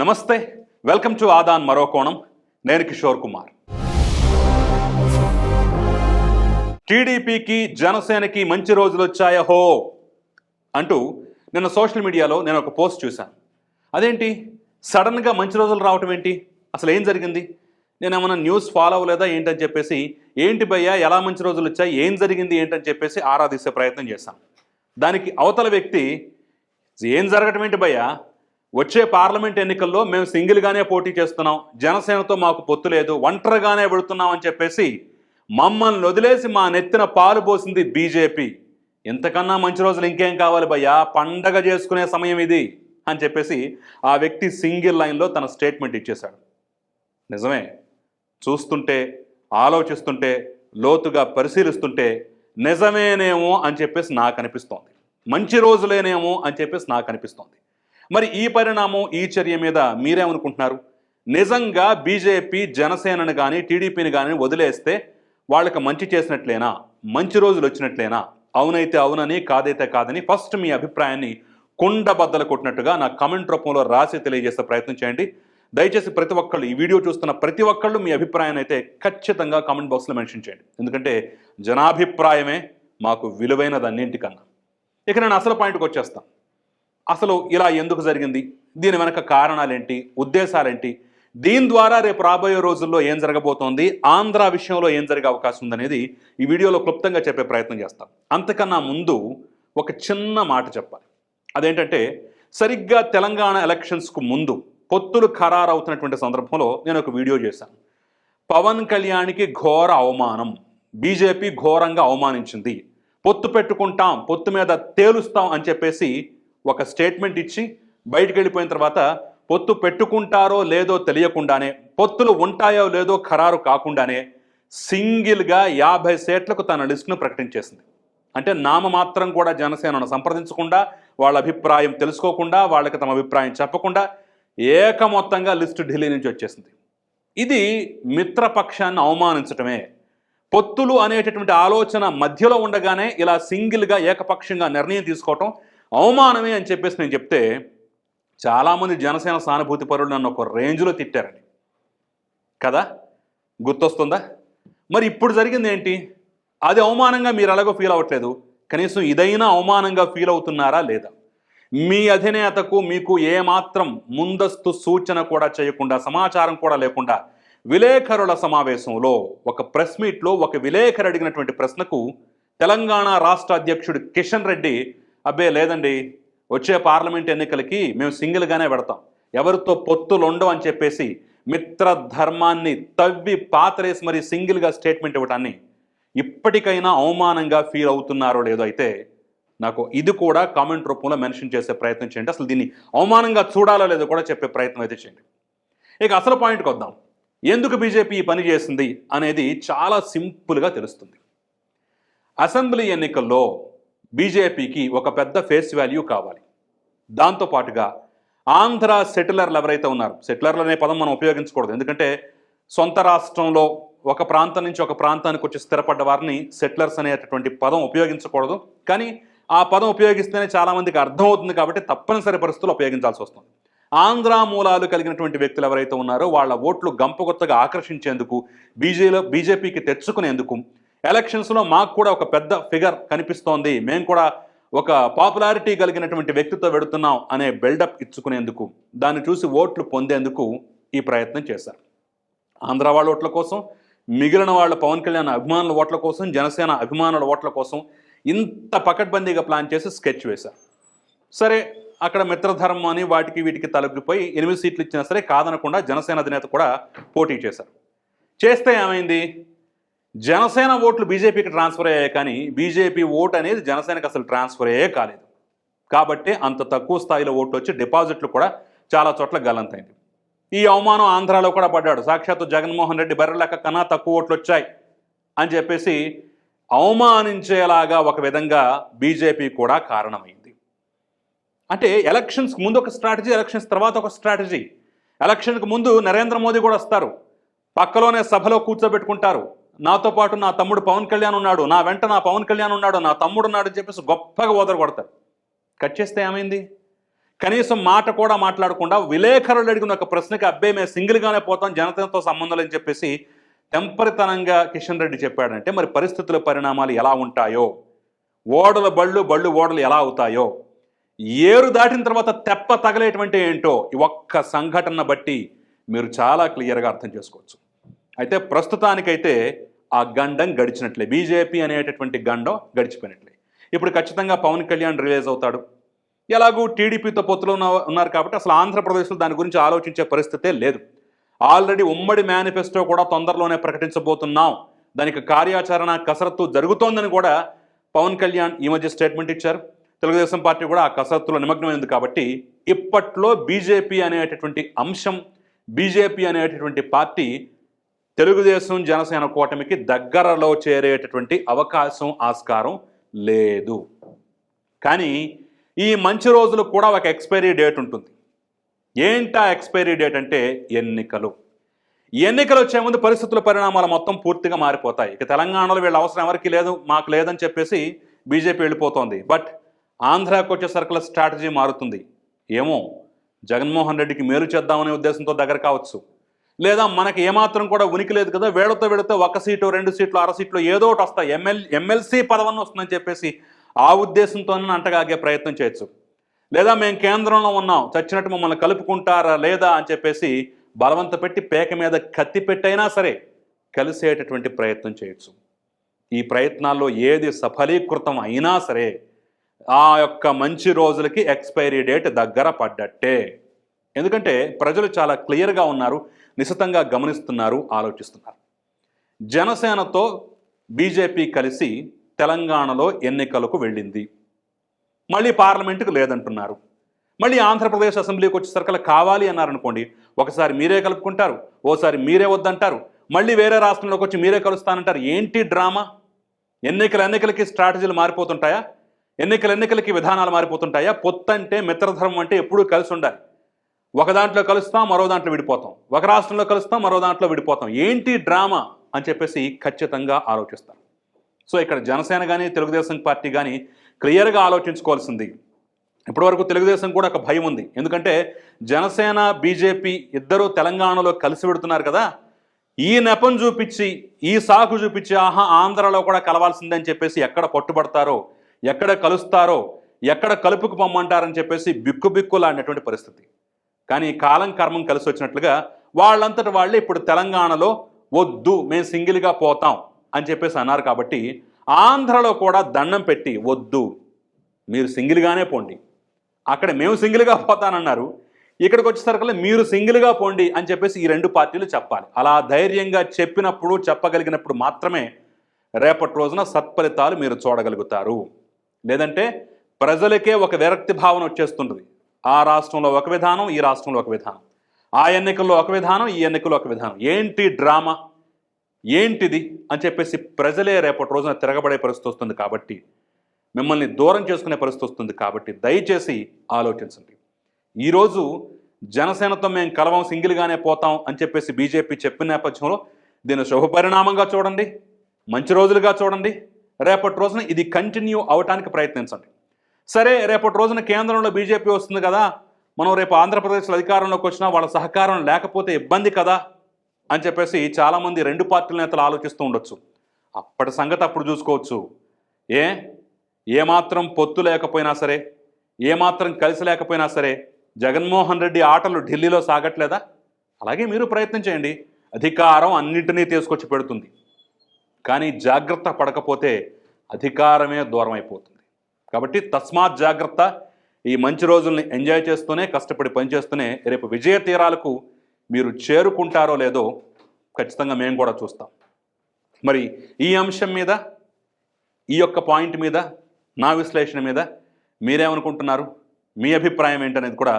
నమస్తే welcome to Aadan మరో కోణం. నేను కిషోర్ కుమార్. టీడీపీకి జనసేనకి మంచి రోజులు వచ్చాయా హో? అంటూ నిన్న సోషల్ మీడియాలో నేను ఒక పోస్ట్ చూశాను. అదేంటి? సడన్గా మంచి రోజులు రావటం ఏంటి? అసలు ఏం జరిగింది? నేను ఏమైనా న్యూస్ ఫాలో అవ్వలేదా ఏంటని చెప్పేసి ఏంటి భయ్యా ఎలా మంచి రోజులు వచ్చాయి ఏం జరిగింది ఏంటని చెప్పేసి ఆరాధిస్తే ప్రయత్నం చేశాను. దానికి అవతల వ్యక్తి ఏం జరగటం ఏంటి భయ్యా? వచ్చే పార్లమెంట్ ఎన్నికల్లో మేము సింగిల్గానే పోటీ చేస్తున్నాం. జనసేనతో మాకు పొత్తు లేదు. ఒంటరిగానే పెడుతున్నాం అని చెప్పేసి మమ్మల్ని వదిలేసి మా నెత్తిన పాలు పోసింది బీజేపీ. ఇంతకన్నా మంచి రోజులు ఇంకేం కావాలి భయ్యా? పండగ చేసుకునే సమయం ఇది అని చెప్పేసి ఆ వ్యక్తి సింగిల్ లైన్లో తన స్టేట్మెంట్ ఇచ్చేశాడు. నిజమే. చూస్తుంటే ఆలోచిస్తుంటే లోతుగా పరిశీలిస్తుంటే నిజమేనేమో అని చెప్పేసి నాకు అనిపిస్తోంది. మంచి రోజులేనేమో అని చెప్పేసి నాకు అనిపిస్తోంది. మరి ఈ పరిణామం ఈ చర్య మీద మీరేమనుకుంటున్నారు? నిజంగా బీజేపీ జనసేనను కానీ టీడీపీని కానీ వదిలేస్తే వాళ్ళకి మంచి చేసినట్లేనా? మంచి రోజులు వచ్చినట్లేనా? అవునైతే అవునని కాదైతే కాదని ఫస్ట్ మీ అభిప్రాయాన్ని కుండ బద్దలు కొట్టినట్టుగా నా కమెంట్ రూపంలో రాసి తెలియజేసే ప్రయత్నం చేయండి. దయచేసి ప్రతి ఒక్కళ్ళు ఈ వీడియో చూస్తున్న ప్రతి ఒక్కళ్ళు మీ అభిప్రాయాన్ని అయితే ఖచ్చితంగా కామెంట్ బాక్స్లో మెన్షన్ చేయండి. ఎందుకంటే జనాభిప్రాయమే మాకు విలువైనది అన్నింటికన్నా ఇక నేను అసలు పాయింట్కి వచ్చేస్తాను అసలు ఇలా ఎందుకు జరిగింది? దీని వెనక కారణాలేంటి? ఉద్దేశాలేంటి? దీని ద్వారా రేపు రాబోయే రోజుల్లో ఏం జరగబోతోంది? ఆంధ్ర విషయంలో ఏం జరిగే అవకాశం ఉందనేది ఈ వీడియోలో క్లుప్తంగా చెప్పే ప్రయత్నం చేస్తాం. అంతకన్నా ముందు ఒక చిన్న మాట చెప్పాలి. అదేంటంటే సరిగ్గా తెలంగాణ ఎలక్షన్స్కు ముందు పొత్తులు ఖరారవుతున్నటువంటి సందర్భంలో నేను ఒక వీడియో చేశాను. పవన్ కళ్యాణ్కి ఘోర అవమానం. బీజేపీ ఘోరంగా అవమానించింది. పొత్తు పెట్టుకుంటాం పొత్తు మీద తేలుస్తాం అని చెప్పేసి ఒక స్టేట్మెంట్ ఇచ్చి బయటికి వెళ్ళిపోయిన తర్వాత పొత్తు పెట్టుకుంటారో లేదో తెలియకుండానే పొత్తులు ఉంటాయో లేదో ఖరారు కాకుండానే సింగిల్గా యాభై సీట్లకు తన లిస్టును ప్రకటించేసింది. అంటే నామమాత్రం కూడా జనసేనను సంప్రదించకుండా వాళ్ళ అభిప్రాయం తెలుసుకోకుండా వాళ్ళకి తమ అభిప్రాయం చెప్పకుండా ఏకమొత్తంగా లిస్టు ఢిల్లీ నుంచి వచ్చేసింది. ఇది మిత్రపక్షాన్ని అవమానించటమే. పొత్తులు అనేటటువంటి ఆలోచన మధ్యలో ఉండగానే ఇలా సింగిల్గా ఏకపక్షంగా నిర్ణయం తీసుకోవటం అవమానమే అని చెప్పేసి నేను చెప్తే చాలామంది జనసేన సానుభూతి పరులు నన్ను ఒక రేంజ్లో తిట్టారని కదా? గుర్తొస్తుందా? మరి ఇప్పుడు జరిగింది ఏంటి? అది అవమానంగా మీరు ఎలాగో ఫీల్ అవ్వట్లేదు. కనీసం ఇదైనా అవమానంగా ఫీల్ అవుతున్నారా లేదా? మీ అధినేతకు మీకు ఏమాత్రం ముందస్తు సూచన కూడా చేయకుండా సమాచారం కూడా లేకుండా విలేకరుల సమావేశంలో ఒక ప్రెస్ మీట్లో ఒక విలేకరు అడిగినటువంటి ప్రశ్నకు తెలంగాణ రాష్ట్ర అధ్యక్షుడు కిషన్ రెడ్డి అబ్బే లేదండి. వచ్చే పార్లమెంట్ ఎన్నికలకి మేము సింగిల్గానే పెడతాం. ఎవరితో పొత్తులు ఉండవు అని చెప్పేసి మిత్ర ధర్మాన్ని తవ్వి పాతరేసి మరి సింగిల్గా స్టేట్మెంట్ ఇవ్వటాన్ని ఇప్పటికైనా అవమానంగా ఫీల్ అవుతున్నారో లేదో అయితే నాకు ఇది కూడా కామెంట్ రూపంలో మెన్షన్ చేసే ప్రయత్నం చేయండి. అసలు దీన్ని అవమానంగా చూడాలో లేదో కూడా చెప్పే ప్రయత్నం అయితే చేయండి. ఇక అసలు పాయింట్కి వద్దాం. ఎందుకు బీజేపీ ఈ పని చేసింది అనేది చాలా సింపుల్గా తెలుస్తుంది. అసెంబ్లీ ఎన్నికల్లో బీజేపీకి ఒక పెద్ద ఫేస్ వాల్యూ కావాలి. దాంతోపాటుగా ఆంధ్ర సెటిలర్లు ఎవరైతే ఉన్నారు సెటిలర్లు అనే పదం మనం ఉపయోగించకూడదు. ఎందుకంటే సొంత రాష్ట్రంలో ఒక ప్రాంతం నుంచి ఒక ప్రాంతానికి వచ్చి స్థిరపడ్డ వారిని సెటిలర్స్ అనేటటువంటి పదం ఉపయోగించకూడదు. కానీ ఆ పదం ఉపయోగిస్తేనే చాలామందికి అర్థమవుతుంది కాబట్టి తప్పనిసరి పరిస్థితుల్లో ఉపయోగించాల్సి వస్తుంది. ఆంధ్ర మూలాలు కలిగినటువంటి వ్యక్తులు ఎవరైతే ఉన్నారో వాళ్ళ ఓట్లు గంపగొత్తగా ఆకర్షించేందుకు బీజేలో బీజేపీకి తెచ్చుకునేందుకు ఎలక్షన్స్లో మాకు కూడా ఒక పెద్ద ఫిగర్ కనిపిస్తోంది. మేము కూడా ఒక పాపులారిటీ కలిగినటువంటి వ్యక్తితో వెడుతున్నాం అనే బిల్డప్ ఇచ్చుకునేందుకు దాన్ని చూసి ఓట్లు పొందేందుకు ఈ ప్రయత్నం చేశారు. ఆంధ్ర వాళ్ళ ఓట్ల కోసం మిగిలిన వాళ్ళ పవన్ కళ్యాణ్ అభిమానుల ఓట్ల కోసం జనసేన అభిమానుల ఓట్ల కోసం ఇంత పకడ్బందీగా ప్లాన్ చేసి స్కెచ్ వేశారు. సరే అక్కడ మిత్రధర్మం అని వాటికి వీటికి తలగిపోయి ఎనిమిది సీట్లు ఇచ్చినా సరే కాదనకుండా జనసేన అధినేత కూడా పోటీ చేశారు. చేస్తే ఏమైంది? జనసేన ఓట్లు బీజేపీకి ట్రాన్స్ఫర్ అయ్యాయి కానీ బీజేపీ ఓట్ అనేది జనసేనకు అసలు ట్రాన్స్ఫర్ అయ్యే కాలేదు. కాబట్టి అంత తక్కువ స్థాయిలో ఓట్లు వచ్చి డిపాజిట్లు కూడా చాలా చోట్ల గల్లంతైంది. ఈ అవమానం ఆంధ్రాలో కూడా పడ్డాడు. సాక్షాత్తు జగన్మోహన్ రెడ్డి బర్రెలెక్క కన్నా తక్కువ ఓట్లు వచ్చాయి అని చెప్పేసి అవమానించేలాగా ఒక విధంగా బీజేపీ కూడా కారణమైంది. అంటే ఎలక్షన్స్ ముందు ఒక స్ట్రాటజీ ఎలక్షన్స్ తర్వాత ఒక స్ట్రాటజీ. ఎలక్షన్కి ముందు నరేంద్ర మోదీ కూడా వస్తారు. పక్కలోనే సభలో కూర్చోబెట్టుకుంటారు. నాతో పాటు నా తమ్ముడు పవన్ కళ్యాణ్ ఉన్నాడు. నా వెంట నా పవన్ కళ్యాణ్ ఉన్నాడు. నా తమ్ముడు ఉన్నాడు అని చెప్పేసి గొప్పగా ఓదరు కొడతారు కట్ చేస్తే ఏమైంది? కనీసం మాట కూడా మాట్లాడకుండా విలేకరులు అడిగిన ఒక ప్రశ్నకి అబ్బే మేము సింగిల్గానే పోతాం జనతతో సంబంధం అని చెప్పేసి టెంపరితనంగా కిషన్ రెడ్డి చెప్పాడంటే మరి పరిస్థితుల పరిణామాలు ఎలా ఉంటాయో? ఓడల బళ్ళు బళ్ళు ఓడలు ఎలా అవుతాయో? ఏరు దాటిన తర్వాత తెప్ప తగలేటువంటి ఏంటో? ఈ ఒక్క సంఘటన బట్టి మీరు చాలా క్లియర్గా అర్థం చేసుకోవచ్చు. అయితే ప్రస్తుతానికైతే ఆ గండం గడిచినట్లే. బీజేపీ అనేటటువంటి గండం గడిచిపోయినట్లే. ఇప్పుడు ఖచ్చితంగా పవన్ కళ్యాణ్ రిలీజ్ అవుతాడు. ఎలాగూ టీడీపీతో పొత్తులో ఉన్నారు కాబట్టి అసలు ఆంధ్రప్రదేశ్లో దాని గురించి ఆలోచించే పరిస్థితే లేదు. ఆల్రెడీ ఉమ్మడి మేనిఫెస్టో కూడా తొందరలోనే ప్రకటించబోతున్నాం. దానికి కార్యాచరణ కసరత్తు జరుగుతోందని కూడా పవన్ కళ్యాణ్ ఈ మధ్య స్టేట్మెంట్ ఇచ్చారు. తెలుగుదేశం పార్టీ కూడా ఆ కసరత్తులో నిమగ్నమైంది కాబట్టి ఇప్పట్లో బీజేపీ అనేటటువంటి అంశం బీజేపీ అనేటటువంటి పార్టీ తెలుగుదేశం జనసేన కూటమికి దగ్గరలో చేరేటటువంటి అవకాశం ఆస్కారం లేదు. కానీ ఈ మంచి రోజులు కూడా ఒక ఎక్స్పైరీ డేట్ ఉంటుంది. ఏంటా ఎక్స్పైరీ డేట్ అంటే ఎన్నికలు. ఎన్నికలు వచ్చే ముందు పరిస్థితుల పరిణామాలు మొత్తం పూర్తిగా మారిపోతాయి. ఇక తెలంగాణలో వీళ్ళ అవసరం ఎవరికి లేదు మాకు లేదని చెప్పేసి బీజేపీ వెళ్ళిపోతోంది. బట్ ఆంధ్రాకి వచ్చేసరికి స్ట్రాటజీ మారుతుంది. ఏమో జగన్మోహన్ రెడ్డికి మేలు చేద్దామనే ఉద్దేశంతో దగ్గర కావచ్చు. లేదా మనకి ఏమాత్రం కూడా ఉనికి లేదు కదా వేళతో వెళితే ఒక సీటు రెండు సీట్లు అర సీట్లు ఏదో ఒకటి వస్తాయి. ఎమ్మెల్ ఎమ్మెల్సీ పదవన్న వస్తుందని చెప్పేసి ఆ ఉద్దేశంతోనే అంటగాగే ప్రయత్నం చేయొచ్చు. లేదా మేము కేంద్రంలో ఉన్నాం చచ్చినట్టు మమ్మల్ని కలుపుకుంటారా లేదా అని చెప్పేసి బలవంత పెట్టి పేక మీద కత్తి పెట్టైనా సరే కలిసేటటువంటి ప్రయత్నం చేయొచ్చు. ఈ ప్రయత్నాల్లో ఏది సఫలీకృతం అయినా సరే ఆ యొక్క మంచి రోజులకి ఎక్స్పైరీ డేట్ దగ్గర పడ్డట్టే. ఎందుకంటే ప్రజలు చాలా క్లియర్గా ఉన్నారు నిశితంగా గమనిస్తున్నారు ఆలోచిస్తున్నారు. జనసేనతో బీజేపీ కలిసి తెలంగాణలో ఎన్నికలకు వెళ్ళింది. మళ్ళీ పార్లమెంటుకు లేదంటున్నారు. మళ్ళీ ఆంధ్రప్రదేశ్ అసెంబ్లీకి వచ్చేసరికి కావాలి అన్నారనుకోండి ఒకసారి మీరే కలుపుకుంటారు ఓసారి మీరే వద్దంటారు మళ్ళీ వేరే రాష్ట్రంలోకి వచ్చి మీరే కలుస్తానంటారు ఏంటి డ్రామా? ఎన్నికల ఎన్నికలకి స్ట్రాటజీలు మారిపోతుంటాయా? ఎన్నికల ఎన్నికలకి విధానాలు మారిపోతుంటాయా? పొత్తంటే మిత్రధర్మం అంటే ఎప్పుడూ కలిసి ఉండాలి. ఒక దాంట్లో కలుస్తాం మరో దాంట్లో విడిపోతాం. ఒక రాష్ట్రంలో కలుస్తాం మరో దాంట్లో విడిపోతాం. ఏంటి డ్రామా అని చెప్పేసి ఖచ్చితంగా ఆలోచిస్తారు. సో ఇక్కడ జనసేన కానీ తెలుగుదేశం పార్టీ కానీ క్లియర్గా ఆలోచించుకోవాల్సింది. ఇప్పటివరకు తెలుగుదేశం కూడా ఒక భయం ఉంది. ఎందుకంటే జనసేన బీజేపీ ఇద్దరూ తెలంగాణలో కలిసి పెడుతున్నారు కదా. ఈ నెపం చూపించి ఈ సాకు చూపించి ఆహా ఆంధ్రలో కూడా కలవాల్సిందని చెప్పేసి ఎక్కడ పట్టుబడతారో ఎక్కడ కలుస్తారో ఎక్కడ కలుపుకు పొమ్మంటారని చెప్పేసి బిక్కు బిక్కులాడినటువంటి పరిస్థితి. కానీ కాలం కర్మం కలిసి వచ్చినట్లుగా వాళ్ళంతటి వాళ్ళే ఇప్పుడు తెలంగాణలో వద్దు మేము సింగిల్గా పోతాం అని చెప్పేసి అన్నారు కాబట్టి ఆంధ్రలో కూడా దండం పెట్టి వద్దు మీరు సింగిల్గానే పోండి. అక్కడ మేము సింగిల్గా పోతానన్నారు. ఇక్కడికి వచ్చేసరికి మీరు సింగిల్గా పోండి అని చెప్పేసి ఈ రెండు పార్టీలు చెప్పాలి. అలా ధైర్యంగా చెప్పినప్పుడు చెప్పగలిగినప్పుడు మాత్రమే రేపటి రోజున సత్ఫలితాలు మీరు చూడగలుగుతారు. లేదంటే ప్రజలకే ఒక విరక్తి భావన వచ్చేస్తుంటుంది. ఆ రాష్ట్రంలో ఒక విధానం ఈ రాష్ట్రంలో ఒక విధానం. ఆ ఎన్నికల్లో ఒక విధానం ఈ ఎన్నికల్లో ఒక విధానం. ఏంటి డ్రామా? ఏంటిది? అని చెప్పేసి ప్రజలే రేపటి రోజున తిరగబడే పరిస్థితి వస్తుంది కాబట్టి మిమ్మల్ని దూరం చేసుకునే పరిస్థితి వస్తుంది కాబట్టి దయచేసి ఆలోచించండి. ఈరోజు జనసేనతో మేము కలవం సింగిల్గానే పోతాం అని చెప్పేసి బీజేపీ చెప్పిన నేపథ్యంలో దీన్ని శుభపరిణామంగా చూడండి మంచి రోజులుగా చూడండి. రేపటి రోజున ఇది కంటిన్యూ అవటానికి ప్రయత్నించండి. సరే రేపటి రోజున కేంద్రంలో బీజేపీ వస్తుంది కదా మనం రేపు ఆంధ్రప్రదేశ్లో అధికారంలోకి వచ్చినా వాళ్ళ సహకారం లేకపోతే ఇబ్బంది కదా అని చెప్పేసి చాలామంది రెండు పార్టీల నేతలు ఆలోచిస్తూ ఉండొచ్చు. అప్పటి సంగతి అప్పుడు చూసుకోవచ్చు. ఏ? ఏమాత్రం పొత్తు లేకపోయినా సరే ఏమాత్రం కలిసి లేకపోయినా సరే జగన్మోహన్ రెడ్డి ఆటలు ఢిల్లీలో సాగట్లేదా? అలాగే మీరు ప్రయత్నం చేయండి. అధికారం అన్నింటినీ తీసుకొచ్చి పెడుతుంది. కానీ జాగ్రత్త పడకపోతే అధికారమే దూరం అయిపోతుంది కాబట్టి తస్మాత్ జాగ్రత్త. ఈ మంచి రోజుల్ని ఎంజాయ్ చేస్తూనే కష్టపడి పనిచేస్తూనే రేపు విజయ తీరాలకు మీరు చేరుకుంటారో లేదో ఖచ్చితంగా మేము కూడా చూస్తాం. మరి ఈ అంశం మీద ఈ యొక్క పాయింట్ మీద నా విశ్లేషణ మీద మీరేమనుకుంటున్నారు? మీ అభిప్రాయం ఏంటనేది కూడా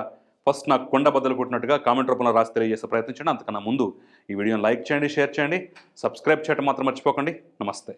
ఫస్ట్ నాకు కొండ బద్దలు కొట్టినట్టుగా కామెంట్ రూపంలో రాసి తెలియజేసే ప్రయత్నించండి. అంతకన్నా ముందు ఈ వీడియోని లైక్ చేయండి షేర్ చేయండి సబ్స్క్రైబ్ చేయడం మాత్రం మర్చిపోకండి. నమస్తే.